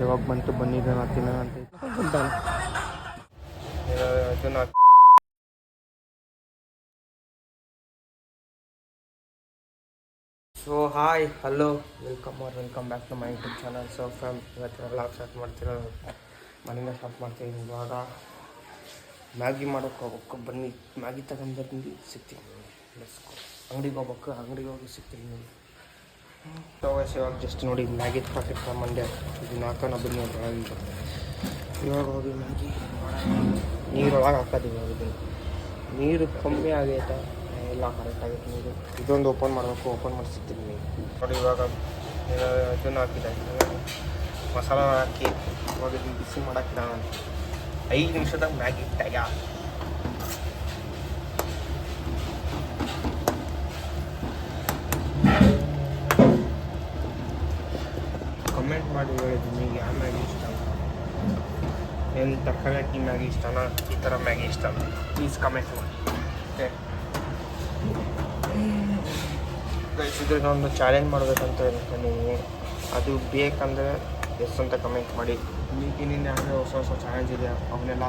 ಯಾವಾಗ ಬಂತು ಬಂದಿದ್ದೆ ನಾ ತಿನ್ನ ಅಂತ so hi hello welcome or welcome back to my YouTube channel so fam ಇವತ್ತಿನ ಲಾಗ್ ಸ್ಟಾರ್ಟ್ ಮಾಡ್ತಿರೋದು ಮನೆಯಿಂದ ಸ್ಟಾರ್ಟ್ ಮಾಡ್ತೀನಿ ಇವಾಗ ಮ್ಯಾಗಿ ಮಾಡೋಕೆ ಹೋಗ್ಬೇಕು. ಬನ್ನಿ. ಮ್ಯಾಗಿ ತಗೊಂಡ್ಬಂದು ಸಿಗ್ತೀನಿ. ಅಂಗಡಿಗೆ ಹೋಗ್ಬೇಕು. ಅಂಗಡಿಗೆ ಹೋಗಿ ಸಿಗ್ತೀನಿ. ನೋಡಿ ಸೊ guys, ಇವಾಗ ಜಸ್ಟ್ ನೋಡಿ ಮ್ಯಾಗಿ ಪಾಕೆಟ್ ಮಂಡ್ಯ ಇದನ್ನ ಹಾಕೋಣ ಬನ್ನಿ ಒಳಗೆ ಇವಾಗ ಹೋಗಿ ಮ್ಯಾಗಿ ನೀರೊಳಗೆ ಹಾಕೋದು ಇವಾಗ ಇದನ್ನು ನೀರು ಕಮ್ಮಿ ಆಗೈತೆ. ಎಲ್ಲ ಕರೆಕ್ಟ್ ಆಗೈತೆ ನೀರು. ಇದೊಂದು ಓಪನ್ ಮಾಡಬೇಕು ಓಪನ್ ಮಾಡಿಸ್ತೀನಿ ನೋಡಿ ಇವಾಗ ಇದನ್ನು ಹಾಕಿದೆ. ಮಸಾಲ ಹಾಕಿ ಇವಾಗ ಇದನ್ನು ಬಿಸಿ ಮಾಡಕ್ಕೆ ನಾನು ಐದು ನಿಮಿಷದಾಗ ಮ್ಯಾಗಿ ತಗ ಮಾಡಿ ಹೇಳಿದ್ದು ನಿಮಗೆ ಯಾವ ಮ್ಯಾಗಿ ಇಷ್ಟ ಏನು ತರಕಾರಿ ಹಾಕಿ ಮ್ಯಾಗಿ ಇಷ್ಟನಾ? ಈ ಥರ ಮ್ಯಾಗಿ ಇಷ್ಟ ಪ್ಲೀಸ್ ಕಮೆಂಟ್ ಮಾಡಿ. ಓಕೆ ಇದ್ರದ್ದೊಂದು ಚಾಲೆಂಜ್ ಮಾಡಬೇಕಂತ ನೀವು ಅದು ಬೇಕಂದರೆ ಎಸ್ ಅಂತ ಕಮೆಂಟ್ ಮಾಡಿ. ಈಗಿನಿಂದ ಯಾವುದೇ ಹೊಸ ಹೊಸ ಚಾಲೆಂಜ್ ಇದೆ. ಅವನ್ನೆಲ್ಲ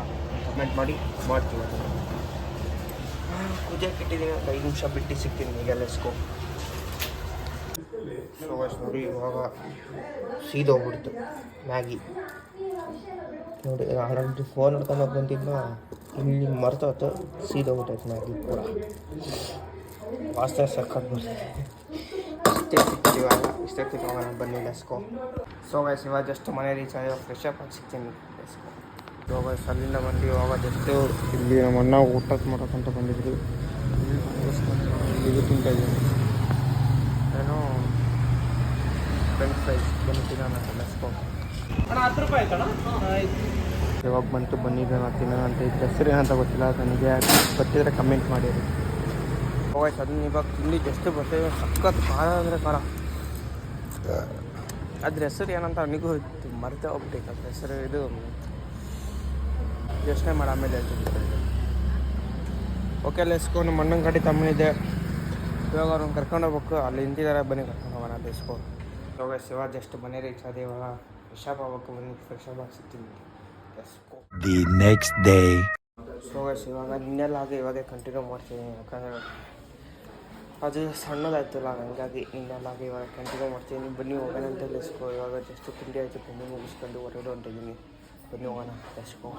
ಕಮೆಂಟ್ ಮಾಡಿ. ಮಾಡ್ತೀವಿ. ಅದನ್ನು ಕುದಿಯಕ್ಕೆ ಇಟ್ಟಿದ್ದೀನಿ ಒಂದು ಐದು ನಿಮಿಷ ಬಿಟ್ಟು ಸಿಗ್ತೀನಿ. ಈಗ ಲೆಸ್ಕೋ ಸೊ ನೋಡಿ ಇವಾಗ ಸೀದೋಗ್ಬಿಡ್ತು. ಮ್ಯಾಗಿ. ನೋಡಿ ಆಲ್ರೆಡಿ ಫೋನ್ ಹಿಡ್ಕೊಂಡೋಗಿ ಬಂದಿದ್ದ ಇಲ್ಲಿ ಮರ್ತೋತು ಸೀದೋಗ್ಬಿಟ್ಟೈತೆ ಮ್ಯಾಗಿ ಕೂಡ ವಾಸನೆ ಸಕ್ಕತ್ ಬರ್ತದೆ ಇಷ್ಟೇ ಸಿಕ್ತು ಇವಾಗ ಇಷ್ಟೇ ಹೋಗೋಣ ಬನ್ನಿ ಲೆಸ್ಕೋ ಸೊ ಗೈಸ್ ಇವಾಗ ಜಸ್ಟ್ ಮನೆ ರೀಚ್ ಆಗಿ ಫ್ರೆಶ್ ಅಪ್ ಆಗಿ ಸಿಗ್ತೀನಿ ಲೆಸ್ಕೋ ಇವಾಗ ಅಲ್ಲಿಂದ ಬಂದು ಇವಾಗ ಜಸ್ಟ್ ಇಲ್ಲಿ ನಮ್ಮ ಅಣ್ಣ ಊಟಕ್ಕೆ ಮಾಡೋಕ್ಕಂತ ಬಂದಿದ್ರು. ಇಲ್ಲಿ ತಿಂತಾ ಇದ್ದೀನಿ. ಏನೋ ಫ್ರೆಂಚ್ ಫ್ರೈಸ್ ಬನ್ನಿ ತಿನ್ನೋಣ ಲೆಸ್ಕೋ ಯಾವಾಗ ಬಂತು ಬಂದಿದ್ದೆ ನಾ ತಿನ್ನೋಣ ಅಂತ ಇದ್ದ. ಹೆಸರು ಏನಂತ ಗೊತ್ತಿಲ್ಲ ನನಗೆ ಗೊತ್ತಿದ್ರೆ ಕಮೆಂಟ್ ಮಾಡಿರಿ. ಹೋಗಿ ಅದನ್ನ ಇವಾಗ ತಿಂಡಿ ಜಸ್ಟ್ ಬರ್ತೇವೆ. ಸಖತ್ ಖಾರ ಅಂದರೆ ಖಾರ. ಅದ್ರ ಹೆಸರು ಏನಂತ ನನಗೂ ಇತ್ತು ಮರೆತೇ ಹೋಗ್ಬಿಟ್ಟೈತೆ ಅದ್ರ ಹೆಸರು ಇದು ಯೋಚನೆ ಮಾಡಿ ಆಮೇಲೆ ಹೇಳ್ತೀನಿ. ಓಕೆ ಲೆಸ್ಕೋ ನಮ್ಮ ಅಣ್ಣನ ಗಾಡಿ ತಮ್ಮನಿದೆ. ಇವಾಗ ಅವ್ರನ್ನ ಕರ್ಕೊಂಡು ಹೋಗ್ಬೇಕು. ಅಲ್ಲಿ ನಿಂತಿದ್ದಾರೆ ಬನ್ನಿ ಕರ್ಕೊಂಡು ಹೋಗೋಣ ಲೆಸ್ಕೋ ಇವಾಗ ಶಿವ ಜಸ್ಟ್ ಮನೆ ರೀಚ್ ಆದ ಇವಾಗ ವಿಶಾಪ್ ಆಗ್ಬೇಕು ಬನ್ನಿ ಫ್ರೆಶ್ ಆಗಿ ಸಿಗ್ತೀನಿ the next day day. So guys ಇವಾಗ ನಿನ್ನೆಲ್ಲ ಹಾಗೆ ಇವಾಗೆ ಕಂಟಿನ್ಯೂ ಮಾಡ್ತೀನಿ. ಯಾಕಂದರೆ ಅದು ಸಣ್ಣದಾಯ್ತಲ್ಲ ಹಂಗಾಗಿ ನಿನ್ನೆಲ್ಲ ಹಾಗೆ ಇವಾಗ ಕಂಟಿನ್ಯೂ ಮಾಡ್ತೀನಿ. ಬನ್ನಿ ಹೋಗೋಣ ಅಂತ ಲೆಸ್ಕೋ ಇವಾಗ ಜಸ್ಟ್ ತಿಂಡಿ ಆಯಿತು ಬನ್ನಿ ಮುಗಿಸ್ಕೊಂಡು ಹೊರಗಡೆ ಹೊಂಟಿದ್ದೀನಿ ಬನ್ನಿ ಹೋಗೋಣ ಲೆಸ್ಕೋ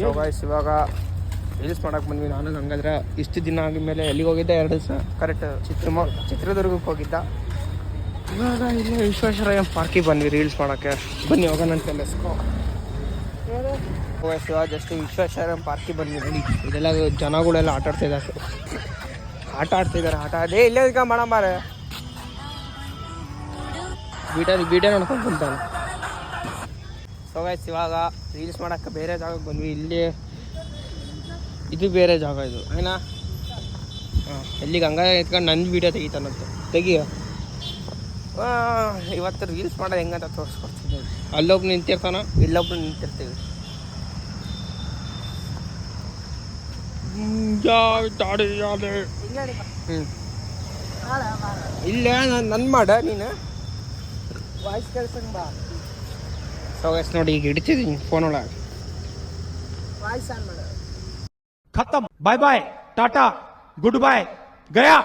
ಸೊ ಗೈಸ್ ಇವಾಗ ರಿಲೀಸ್ ಮಾಡೋಕೆ ಬಂದ್ವಿ. ನಾನು ಹಂಗಂದ್ರೆ ಇಷ್ಟು ದಿನ ಆಗಿದ್ಮೇಲೆ ಎಲ್ಲಿಗೆ ಹೋಗಿದ್ದೆ? ಎರಡು ದಿವಸ? ಕರೆಕ್ಟ್ ಚಿತ್ರಮ ಚಿತ್ರದುರ್ಗಕ್ಕೆ ಹೋಗಿದ್ದ. ಇವಾಗ ಇಲ್ಲ ವಿಶ್ವೇಶ್ವರಯ್ಯ ಪಾರ್ಕಿಗೆ ಬಂದ್ವಿ ರೀಲ್ಸ್ ಮಾಡೋಕ್ಕೆ. ಬನ್ನಿ, ಹೋಗೋಣ ಅಂತ ಲೆಸ್ಕೋ ಇವಾಗ ಜಸ್ಟ್ ವಿಶ್ವೇಶ್ವರ ಪಾರ್ಕಿಗೆ ಬಂದ್ವಿ, ಬನ್ನಿ. ಇದೆಲ್ಲ ಜನಗಳೆಲ್ಲ ಆಟ ಆಡ್ತಾ ಇದ್ದಾರೆ. ಆಟ ಆಡ್ತಿದ್ದಾರೆ ಆಟ ಅದೇ ಇಲ್ಲೇ ಈಗ ಮಾಡಂಬಾರೆ ಬೀಟ ಬೀಟ ನೋಡ್ಕೊಂಡು ಕುಂತಾನೆ ಸೊ ಗೈಸ್ ಇವಾಗ ರೀಲ್ಸ್ ಮಾಡೋಕ್ಕೆ ಬೇರೆ ಜಾಗಕ್ಕೆ ಬಂದ್ವಿ. ಇಲ್ಲಿ ಇದು ಬೇರೆ ಜಾಗ ಇದು. ಏನಾ? ಹಾಂ ಎಲ್ಲಿಗೆ ಹಂಗ ಎತ್ಕೊಂಡು ನನ್ನ ವೀಡಿಯೋ ತೆಗಿತಾನಂತೆ. ತೆಗಿಯ? ಇವತ್ತು ರೀಲ್ಸ್ ಮಾಡೋದು ಹೆಂಗಂತ ತೋರಿಸ್ಕೊಡ್ತಿದ್ದೆ ಅಲ್ಲೊಬ್ರು ನಿಂತಿರ್ತಾನ? ಇಲ್ಲೊಬ್ರು ನಿಂತಿರ್ತೀವಿ. ಇಲ್ಲ ನನ್ ಮಾಡ ನೀನು? ವಾಯ್ಸ್ ಕೇಳ್ಸಂಗ್ ಬಾ. ಸೊ ನೋಡಿ ಈಗ ಹಿಡಿತಿದ್ದೀನಿ ಫೋನ್ ಒಳಗೆ. ವಾಯ್ಸ್ ಆನ್ ಮಾಡ. ಖತಮ್ ಬಾಯ್ ಬಾಯ್ ಟಾಟಾ ಗುಡ್ ಬಾಯ್ ಗಯಾ